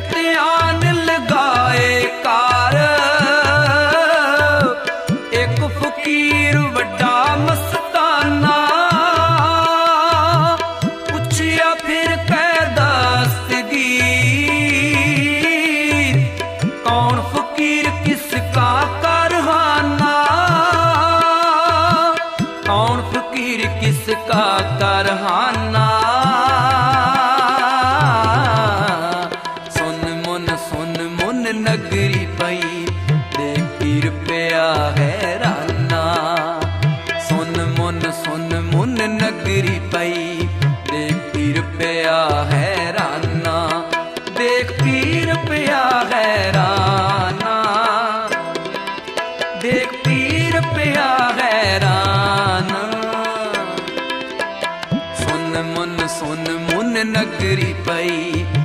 ਧਿਆਨ ਲਗਾਏ ਇੱਕ ਫਕੀਰ ਵੱਡਾ ਮਸਤਾਨਾ। ਪੁੱਛਿਆ ਫਿਰ ਕਹਿ ਦਸਤਗੀ ਕੌਣ ਫਕੀਰ ਕਿਸ ਕਾ ਕਰਹਾਨਾ? ਕੌਣ ਫਕੀਰ ਕਿਸ ਕਾ ਨਗਰੀ ਪਈ ਦੇਖੀ ਰੁਪਿਆ ਹੈ ਰਾਨਾ। ਸੁਨ ਮਨ ਸੁਨ ਮਨ ਨਗਰੀ ਪਈ ਦੇਖੀ ਰੁਪਿਆ ਹੈ ਰਾਨਾ। ਦੇਖ ਪੀਰ ਪਿਆ ਹੈ ਰਾਨਾ। ਦੇਖ ਪੀਰ ਪਿਆ ਹੈ ਰਾਨਾ। ਸੁਨ ਮਨ ਸੁਨ ਮਨ ਨਗਰੀ ਪਈ